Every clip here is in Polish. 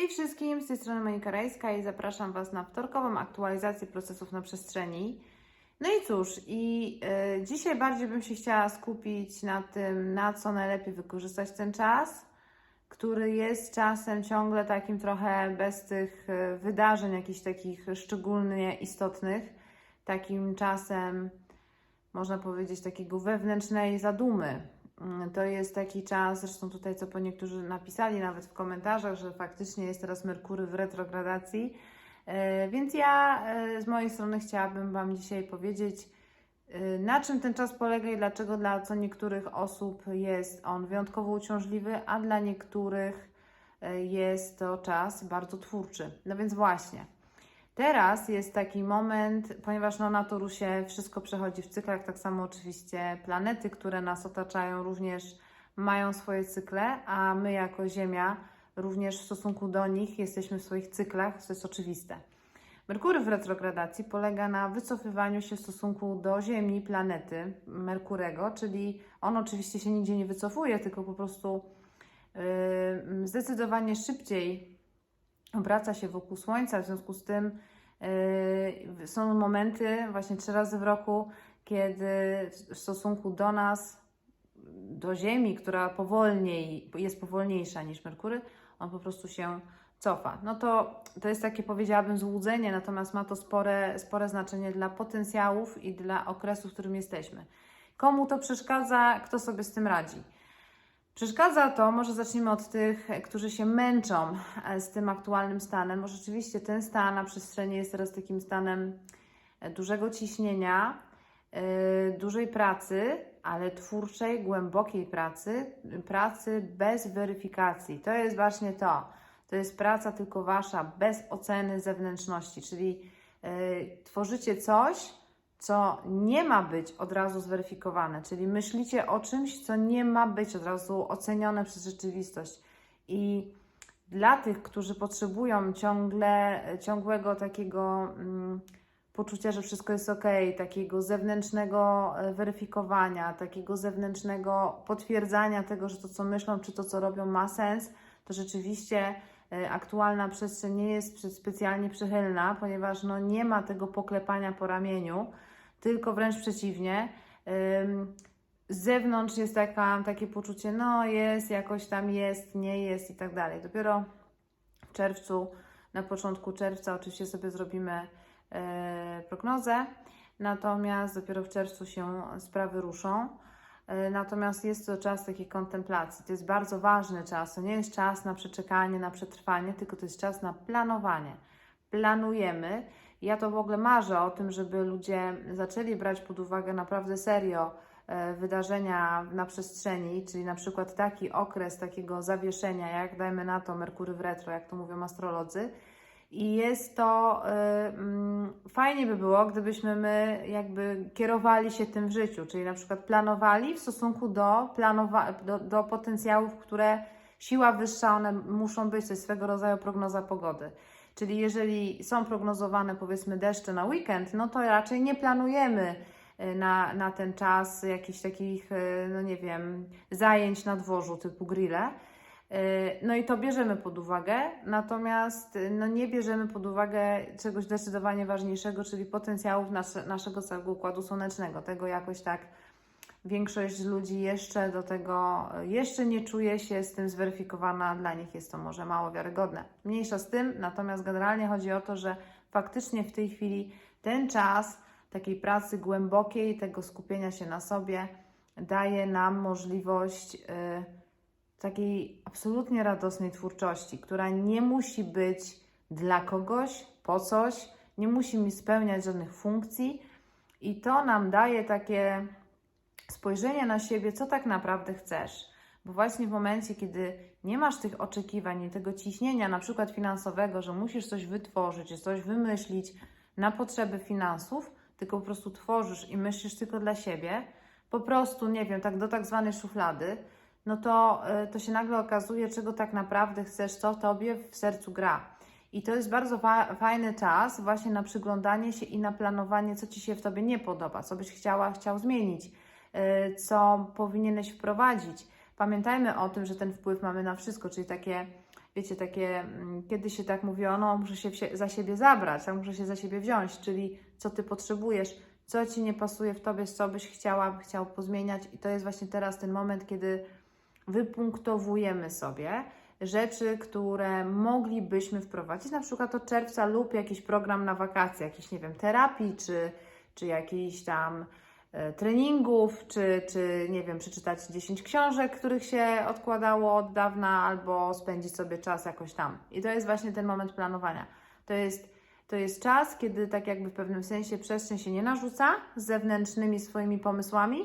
Hej wszystkim, z tej strony Monika Rajska i zapraszam Was na wtorkową aktualizację procesów na przestrzeni. No i cóż, i y, dzisiaj bardziej bym się chciała skupić na tym, na co najlepiej wykorzystać ten czas, który jest czasem ciągle takim trochę bez tych y, wydarzeń jakichś takich szczególnie istotnych, takim czasem, można powiedzieć, takiego wewnętrznej zadumy. Mm, To jest taki czas, zresztą tutaj co po niektórzy napisali nawet w komentarzach, że faktycznie jest teraz Merkury w retrogradacji. E, Więc ja e, z mojej strony chciałabym Wam dzisiaj powiedzieć, e, na czym ten czas polega i dlaczego dla co niektórych osób jest on wyjątkowo uciążliwy, a dla niektórych jest to czas bardzo twórczy. No więc właśnie. Teraz jest taki moment, ponieważ no, na Torusie wszystko przechodzi w cyklach, tak samo oczywiście planety, które nas otaczają, również mają swoje cykle, a my jako Ziemia również w stosunku do nich jesteśmy w swoich cyklach, to jest oczywiste. Merkury w retrogradacji polega na wycofywaniu się w stosunku do Ziemi, planety Merkurego, czyli on oczywiście się nigdzie nie wycofuje, tylko po prostu yy, zdecydowanie szybciej obraca się wokół Słońca, w związku z tym są momenty, właśnie trzy razy w roku, kiedy w stosunku do nas, do Ziemi, która powolniej, jest powolniejsza niż Merkury, on po prostu się cofa. No to, to jest takie, powiedziałabym, złudzenie, natomiast ma to spore, spore znaczenie dla potencjałów i dla okresu, w którym jesteśmy. Komu to przeszkadza, kto sobie z tym radzi? Przeszkadza to, może zacznijmy od tych, którzy się męczą e, z tym aktualnym stanem, bo rzeczywiście ten stan na przestrzeni jest teraz takim stanem e, dużego ciśnienia, dużej pracy, ale twórczej, głębokiej pracy, pracy bez weryfikacji. To jest właśnie to. To jest praca tylko wasza, bez oceny zewnętrzności, czyli tworzycie coś, co nie ma być od razu zweryfikowane, czyli myślicie o czymś, co nie ma być od razu ocenione przez rzeczywistość. I dla tych, którzy potrzebują ciągle, ciągłego takiego mm, poczucia, że wszystko jest ok, takiego zewnętrznego e, weryfikowania, takiego zewnętrznego potwierdzania tego, że to, co myślą, czy to, co robią, ma sens, to rzeczywiście e, aktualna przestrzeń nie jest specjalnie przychylna, ponieważ no, nie ma tego poklepania po ramieniu, tylko wręcz przeciwnie. Z zewnątrz jest taka, takie poczucie, no jest, jakoś tam jest, nie jest i tak dalej. Dopiero w czerwcu, na początku czerwca oczywiście sobie zrobimy e, prognozę, natomiast dopiero w czerwcu się sprawy ruszą. E, Natomiast jest to czas takiej kontemplacji. To jest bardzo ważny czas. To nie jest czas na przeczekanie, na przetrwanie, tylko to jest czas na planowanie. Planujemy. Ja to w ogóle marzę o tym, żeby ludzie zaczęli brać pod uwagę naprawdę serio e, wydarzenia na przestrzeni, czyli na przykład taki okres takiego zawieszenia, jak dajmy na to Merkury w retro, jak to mówią astrolodzy. I jest to y, mm, fajnie by było, gdybyśmy my jakby kierowali się tym w życiu, czyli na przykład planowali w stosunku do, planowa- do, do potencjałów, które siła wyższa, one muszą być, to jest swego rodzaju prognoza pogody. Czyli jeżeli są prognozowane powiedzmy deszcze na weekend, no to raczej nie planujemy y, na, na ten czas jakichś takich, y, no nie wiem, zajęć na dworzu typu grille. Y, No i to bierzemy pod uwagę, natomiast no nie bierzemy pod uwagę czegoś zdecydowanie ważniejszego, czyli potencjałów nasze, naszego całego układu słonecznego. Tego jakoś tak większość ludzi jeszcze do tego, y, jeszcze nie czuje się z tym zweryfikowana, dla nich jest to może mało wiarygodne. Mniejsza z tym, natomiast generalnie chodzi o to, że faktycznie w tej chwili ten czas takiej pracy głębokiej, tego skupienia się na sobie daje nam możliwość. Yy, takiej absolutnie radosnej twórczości, która nie musi być dla kogoś, po coś, nie musi mi spełniać żadnych funkcji, i to nam daje takie spojrzenie na siebie, co tak naprawdę chcesz. Bo właśnie w momencie, kiedy nie masz tych oczekiwań i tego ciśnienia, na przykład finansowego, że musisz coś wytworzyć, coś wymyślić na potrzeby finansów, tylko po prostu tworzysz i myślisz tylko dla siebie, po prostu, nie wiem, tak do tak zwanej szuflady, no to, y, to się nagle okazuje, czego tak naprawdę chcesz, co tobie w sercu gra. I to jest bardzo fa- fajny czas właśnie na przyglądanie się i na planowanie, co ci się w tobie nie podoba, co byś chciała, chciał zmienić, co powinieneś wprowadzić. Pamiętajmy o tym, że ten wpływ mamy na wszystko, czyli takie wiecie, takie, mm, kiedy się tak mówiło, no muszę się za siebie zabrać, tak, muszę się za siebie wziąć, czyli co ty potrzebujesz, co ci nie pasuje w tobie, co byś chciała, chciał pozmieniać i to jest właśnie teraz ten moment, kiedy wypunktowujemy sobie rzeczy, które moglibyśmy wprowadzić, na przykład od czerwca lub jakiś program na wakacje, jakiś, nie wiem, terapii, czy, czy jakiś tam e, treningów, czy, czy nie wiem, przeczytać 10 książek, których się odkładało od dawna, albo spędzić sobie czas jakoś tam. I to jest właśnie ten moment planowania. To jest, to jest czas, kiedy tak jakby w pewnym sensie przestrzeń się nie narzuca z zewnętrznymi swoimi pomysłami,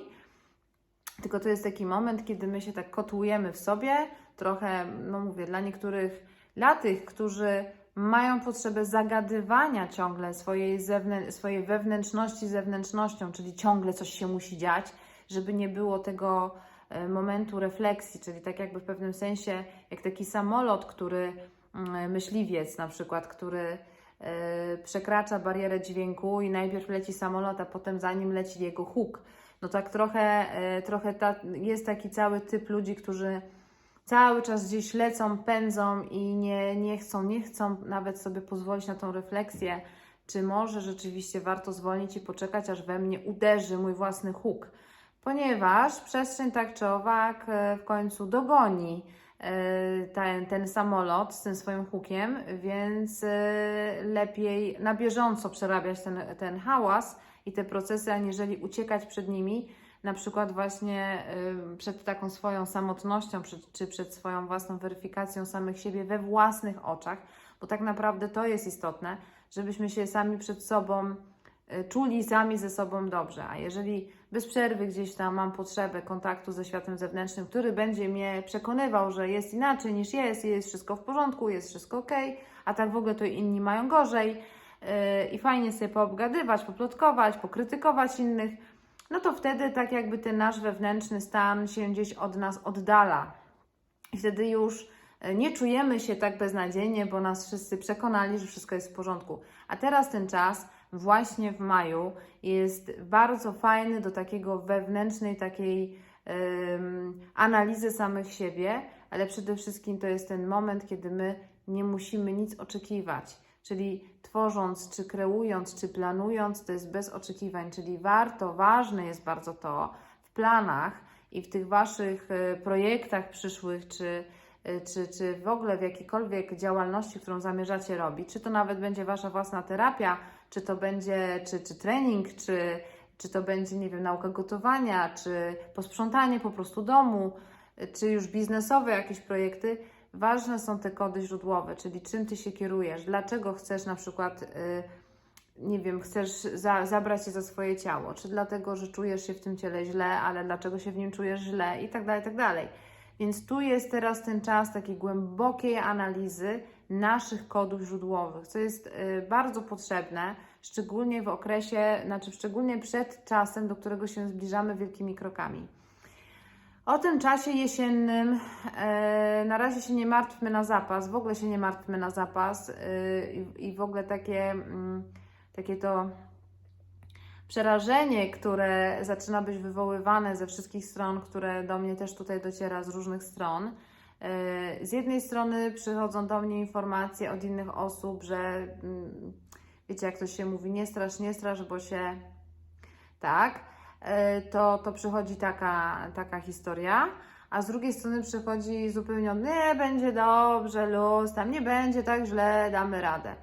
tylko to jest taki moment, kiedy my się tak kotłujemy w sobie, trochę, no mówię, dla niektórych, dla tych, którzy mają potrzebę zagadywania ciągle swojej, zewnę- swojej wewnętrzności zewnętrznością, czyli ciągle coś się musi dziać, żeby nie było tego e, momentu refleksji, czyli tak jakby w pewnym sensie, jak taki samolot, który mm, myśliwiec na przykład, który e, przekracza barierę dźwięku i najpierw leci samolot, a potem za nim leci jego huk. No tak trochę, e, trochę ta, jest taki cały typ ludzi, którzy cały czas gdzieś lecą, pędzą i nie, nie chcą, nie chcą nawet sobie pozwolić na tą refleksję, czy może rzeczywiście warto zwolnić i poczekać, aż we mnie uderzy mój własny huk. Ponieważ przestrzeń tak czy owak e, w końcu dogoni e, ten, ten samolot z tym swoim hukiem, więc e, lepiej na bieżąco przerabiać ten, ten hałas i te procesy, aniżeli uciekać przed nimi, na przykład właśnie y, przed taką swoją samotnością, czy przed swoją własną weryfikacją samych siebie we własnych oczach, bo tak naprawdę to jest istotne, żebyśmy się sami przed sobą y, czuli sami ze sobą dobrze. A jeżeli bez przerwy gdzieś tam mam potrzebę kontaktu ze światem zewnętrznym, który będzie mnie przekonywał, że jest inaczej niż jest, jest wszystko w porządku, jest wszystko ok, a tak w ogóle to inni mają gorzej yy, i fajnie sobie poobgadywać, poplotkować, pokrytykować innych, no to wtedy tak jakby ten nasz wewnętrzny stan się gdzieś od nas oddala. I wtedy już e, nie czujemy się tak beznadziejnie, bo nas wszyscy przekonali, że wszystko jest w porządku. A teraz ten czas, właśnie w maju, jest bardzo fajny do takiego wewnętrznej takiej em, analizy samych siebie, ale przede wszystkim to jest ten moment, kiedy my nie musimy nic oczekiwać. Czyli tworząc, czy kreując, czy planując, to jest bez oczekiwań, czyli warto, ważne jest bardzo to w planach i w tych Waszych e, projektach przyszłych, czy, e, czy, czy w ogóle w jakiejkolwiek działalności, którą zamierzacie robić, czy to nawet będzie Wasza własna terapia, czy to będzie, czy, czy trening, czy, czy to będzie, nie wiem, nauka gotowania, czy posprzątanie po prostu domu, e, czy już biznesowe jakieś projekty, ważne są te kody źródłowe, czyli czym ty się kierujesz, dlaczego chcesz na przykład, y, nie wiem, chcesz za, zabrać się za swoje ciało, czy dlatego, że czujesz się w tym ciele źle, ale dlaczego się w nim czujesz źle i tak dalej, i tak dalej. Więc tu jest teraz ten czas takiej głębokiej analizy naszych kodów źródłowych, co jest y, bardzo potrzebne, szczególnie w okresie, znaczy szczególnie przed czasem, do którego się zbliżamy wielkimi krokami. O tym czasie jesiennym e, na razie się nie martwmy na zapas, w ogóle się nie martwmy na zapas e, i, w ogóle takie, mm, takie to przerażenie, które zaczyna być wywoływane ze wszystkich stron, które do mnie też tutaj dociera z różnych stron. E, z jednej strony przychodzą do mnie informacje od innych osób, że mm, wiecie, jak to się mówi, nie strasz, nie strasz, bo się tak to, to przychodzi taka, taka historia, a z drugiej strony przychodzi zupełnie nie, będzie dobrze, luz, tam nie będzie tak źle, damy radę.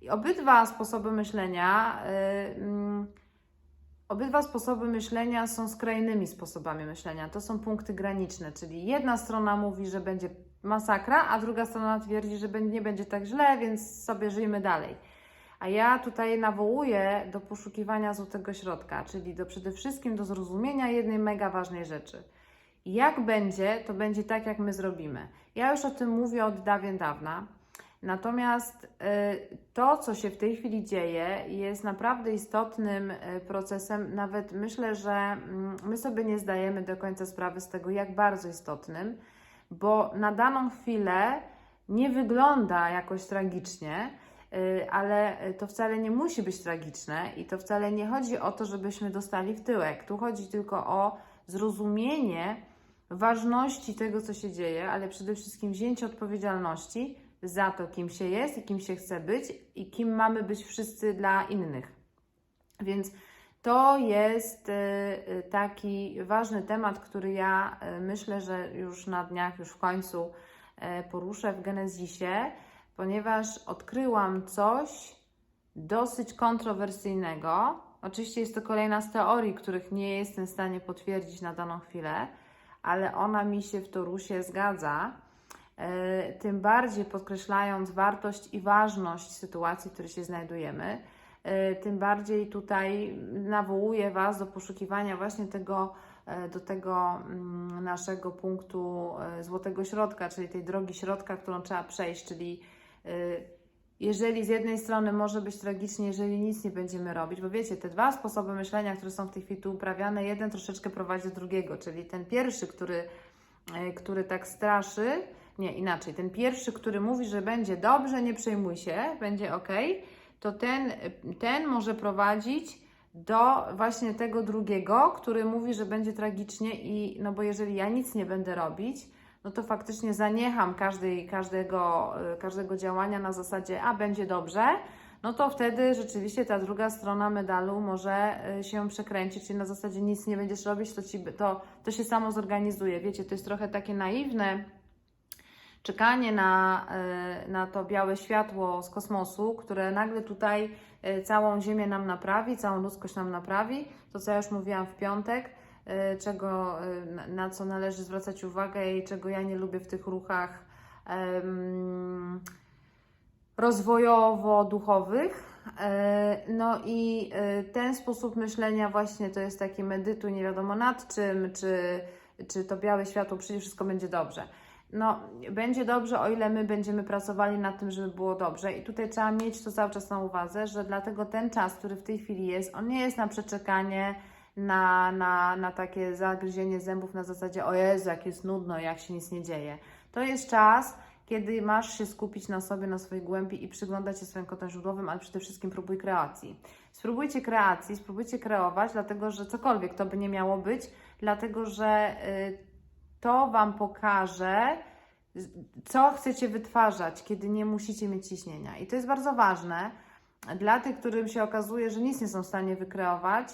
I obydwa sposoby myślenia, yy, obydwa sposoby myślenia są skrajnymi sposobami myślenia. To są punkty graniczne, czyli jedna strona mówi, że będzie masakra, a druga strona twierdzi, że nie będzie tak źle, więc sobie żyjmy dalej. A ja tutaj nawołuję do poszukiwania złotego środka, czyli do przede wszystkim do zrozumienia jednej mega ważnej rzeczy. Jak będzie, to będzie tak, jak my zrobimy. Ja już o tym mówię od dawien dawna. Natomiast y, to, co się w tej chwili dzieje, jest naprawdę istotnym y, procesem. Nawet myślę, że mm, my sobie nie zdajemy do końca sprawy z tego, jak bardzo istotnym, bo na daną chwilę nie wygląda jakoś tragicznie, ale to wcale nie musi być tragiczne i to wcale nie chodzi o to, żebyśmy dostali w tyłek. Tu chodzi tylko o zrozumienie ważności tego, co się dzieje, ale przede wszystkim wzięcie odpowiedzialności za to, kim się jest i kim się chce być i kim mamy być wszyscy dla innych. Więc to jest y, y, taki ważny temat, który ja y, myślę, że już na dniach, już w końcu y, poruszę w Genezisie, ponieważ odkryłam coś dosyć kontrowersyjnego. Oczywiście jest to kolejna z teorii, których nie jestem w stanie potwierdzić na daną chwilę, ale ona mi się w Torusie zgadza. E, Tym bardziej podkreślając wartość i ważność sytuacji, w której się znajdujemy, e, tym bardziej tutaj nawołuję Was do poszukiwania właśnie tego, e, do tego mm, naszego punktu złotego środka, czyli tej drogi środka, którą trzeba przejść, czyli jeżeli z jednej strony może być tragicznie, jeżeli nic nie będziemy robić, bo wiecie, te dwa sposoby myślenia, które są w tej chwili tu uprawiane, jeden troszeczkę prowadzi do drugiego, czyli ten pierwszy, który, e, który tak straszy, nie inaczej, ten pierwszy, który mówi, że będzie dobrze, nie przejmuj się, będzie ok, to ten, ten może prowadzić do właśnie tego drugiego, który mówi, że będzie tragicznie i no bo jeżeli ja nic nie będę robić, no to faktycznie zaniecham każdej, każdego, y, każdego działania na zasadzie, a będzie dobrze, no to wtedy rzeczywiście ta druga strona medalu może y, się przekręcić, czyli na zasadzie nic nie będziesz robić, to, ci, to, to się samo zorganizuje. Wiecie, to jest trochę takie naiwne czekanie na, y, na to białe światło z kosmosu, które nagle tutaj całą Ziemię nam naprawi, całą ludzkość nam naprawi. To, co ja już mówiłam w piątek, czego, y, na- co należy zwracać uwagę i czego ja nie lubię w tych ruchach rozwojowo-duchowych. E, No i e, ten sposób myślenia właśnie to jest taki medytuj nie wiadomo nad czym, czy, czy to białe światło przyjdzie, wszystko będzie dobrze. No, będzie dobrze, o ile my będziemy pracowali nad tym, żeby było dobrze. I tutaj trzeba mieć to cały czas na uwadze, że dlatego ten czas, który w tej chwili jest, on nie jest na przeczekanie, na, na, na takie zagryzienie zębów na zasadzie o Jezu, jak jest nudno, jak się nic nie dzieje. To jest czas, kiedy masz się skupić na sobie, na swojej głębi i przyglądać się swoim kotom źródłowym, ale przede wszystkim próbuj kreacji. Spróbujcie kreacji, spróbujcie kreować, dlatego że cokolwiek to by nie miało być, dlatego że y, to Wam pokaże, co chcecie wytwarzać, kiedy nie musicie mieć ciśnienia. I to jest bardzo ważne dla tych, którym się okazuje, że nic nie są w stanie wykreować,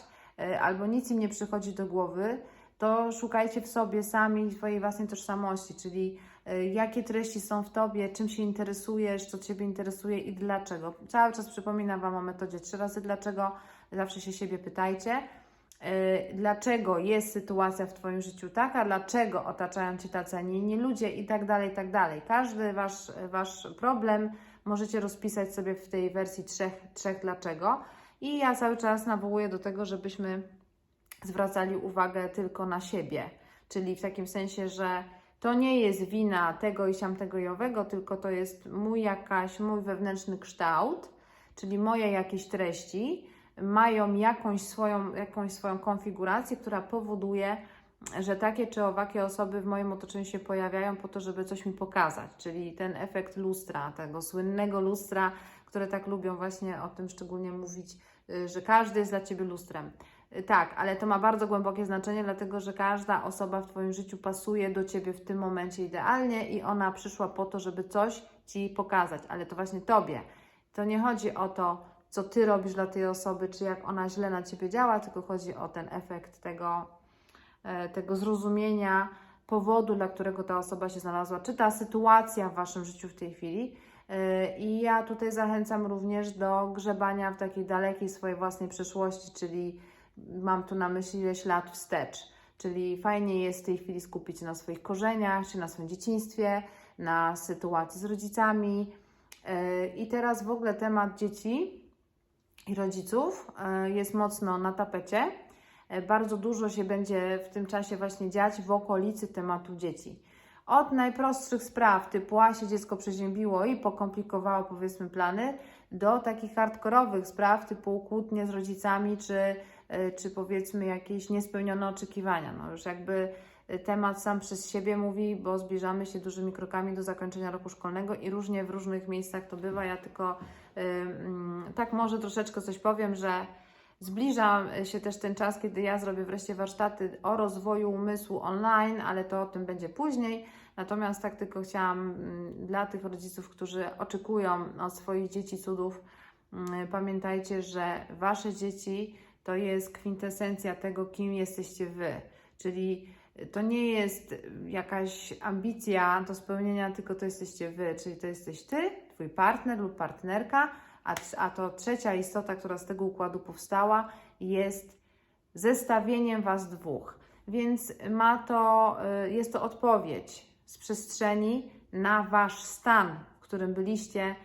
albo nic im nie przychodzi do głowy, to szukajcie w sobie sami swojej własnej tożsamości, czyli y, jakie treści są w Tobie, czym się interesujesz, co Ciebie interesuje i dlaczego. Cały czas przypominam Wam o metodzie trzy razy dlaczego, zawsze się siebie pytajcie. Y, Dlaczego jest sytuacja w Twoim życiu taka, dlaczego otaczają Cię tacy, a nie inni ludzie i tak dalej, i tak dalej. Każdy wasz, wasz problem możecie rozpisać sobie w tej wersji trzech, trzech dlaczego. I ja cały czas nawołuję do tego, żebyśmy zwracali uwagę tylko na siebie. Czyli w takim sensie, że to nie jest wina tego i siamtego i owego, tylko to jest mój jakaś, mój wewnętrzny kształt, czyli moje jakieś treści mają jakąś swoją, jakąś swoją konfigurację, która powoduje, że takie czy owakie osoby w moim otoczeniu się pojawiają po to, żeby coś mi pokazać, czyli ten efekt lustra, tego słynnego lustra, które tak lubią właśnie o tym szczególnie mówić, że każdy jest dla Ciebie lustrem. Y, Tak, ale to ma bardzo głębokie znaczenie, dlatego że każda osoba w Twoim życiu pasuje do Ciebie w tym momencie idealnie i ona przyszła po to, żeby coś Ci pokazać, ale to właśnie Tobie. To nie chodzi o to, co Ty robisz dla tej osoby, czy jak ona źle na Ciebie działa, tylko chodzi o ten efekt tego, e, tego zrozumienia powodu, dla którego ta osoba się znalazła, czy ta sytuacja w Waszym życiu w tej chwili. E, I ja tutaj zachęcam również do grzebania w takiej dalekiej swojej własnej przeszłości, czyli mam tu na myśli ślad wstecz. Czyli fajnie jest w tej chwili skupić się na swoich korzeniach, czy na swoim dzieciństwie, na sytuacji z rodzicami. E, I teraz w ogóle temat dzieci i rodziców e, jest mocno na tapecie. Bardzo dużo się będzie w tym czasie właśnie dziać w okolicy tematu dzieci. Od najprostszych spraw, typu a się dziecko przeziębiło i pokomplikowało powiedzmy plany, do takich hardkorowych spraw, typu kłótnie z rodzicami, czy, e, czy powiedzmy jakieś niespełnione oczekiwania. No już jakby e, temat sam przez siebie mówi, bo zbliżamy się dużymi krokami do zakończenia roku szkolnego i różnie w różnych miejscach to bywa. Ja tylko y, mm, tak może troszeczkę coś powiem, że Zbliża się też ten czas, kiedy ja zrobię wreszcie warsztaty o rozwoju umysłu online, ale to o tym będzie później. Natomiast tak tylko chciałam mm, dla tych rodziców, którzy oczekują od swoich dzieci cudów, mm, pamiętajcie, że Wasze dzieci to jest kwintesencja tego, kim jesteście Wy. Czyli to nie jest jakaś ambicja do spełnienia, tylko to jesteście Wy, czyli to jesteś Ty, Twój partner lub partnerka, a, a to trzecia istota, która z tego układu powstała, jest zestawieniem Was dwóch. Więc ma to, y, jest to odpowiedź z przestrzeni na Wasz stan, w którym byliście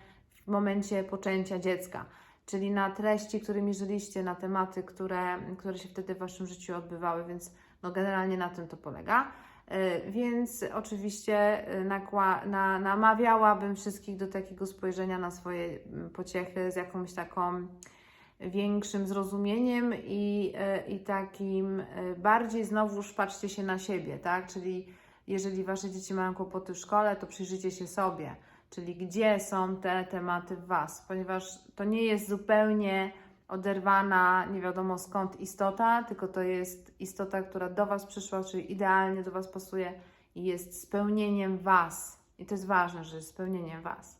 w momencie poczęcia dziecka, czyli na treści, którymi żyliście, na tematy, które, które się wtedy w Waszym życiu odbywały, więc no generalnie na tym to polega. Y, Więc oczywiście nakła- na, namawiałabym wszystkich do takiego spojrzenia na swoje mm, pociechy z jakąś taką większym zrozumieniem i, y, i takim bardziej znowuż patrzcie się na siebie, tak? Czyli jeżeli wasze dzieci mają kłopoty w szkole, to przyjrzyjcie się sobie, czyli gdzie są te tematy w was, ponieważ to nie jest zupełnie oderwana, nie wiadomo skąd istota, tylko to jest istota, która do Was przyszła, czyli idealnie do Was pasuje i jest spełnieniem Was. I to jest ważne, że jest spełnieniem Was.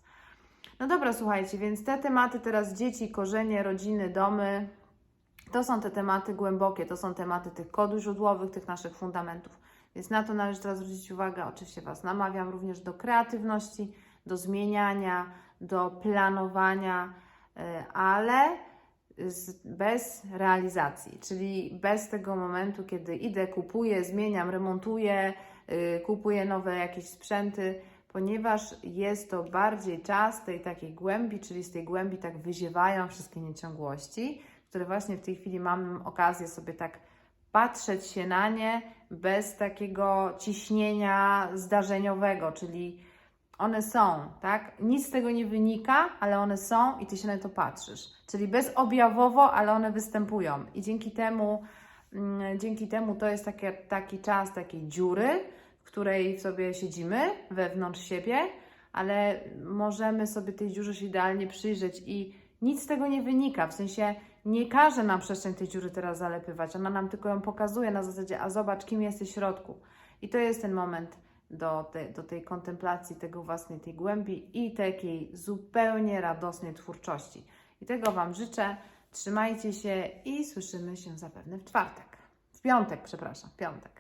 No dobra, słuchajcie, więc te tematy teraz dzieci, korzenie, rodziny, domy, to są te tematy głębokie, to są tematy tych kodów źródłowych, tych naszych fundamentów. Więc na to należy teraz zwrócić uwagę. Oczywiście Was namawiam również do kreatywności, do zmieniania, do planowania, y, ale bez realizacji, czyli bez tego momentu, kiedy idę, kupuję, zmieniam, remontuję, yy, kupuję nowe jakieś sprzęty, ponieważ jest to bardziej czas tej takiej głębi, czyli z tej głębi tak wyziewają wszystkie nieciągłości, które właśnie w tej chwili mam okazję sobie tak patrzeć się na nie bez takiego ciśnienia zdarzeniowego, czyli one są, tak? Nic z tego nie wynika, ale one są i ty się na to patrzysz. Czyli bezobjawowo, ale one występują. I dzięki temu, mm, dzięki temu to jest takie, taki czas takiej dziury, w której sobie siedzimy wewnątrz siebie, ale możemy sobie tej dziurze się idealnie przyjrzeć i nic z tego nie wynika. W sensie nie każe nam przestrzeń tej dziury teraz zalepywać. Ona nam tylko ją pokazuje na zasadzie, a zobacz, kim jesteś w środku. I to jest ten moment do, te, do tej kontemplacji tego własnej tej głębi i takiej zupełnie radosnej twórczości. I tego Wam życzę. Trzymajcie się i słyszymy się zapewne w czwartek. W piątek, przepraszam, w piątek.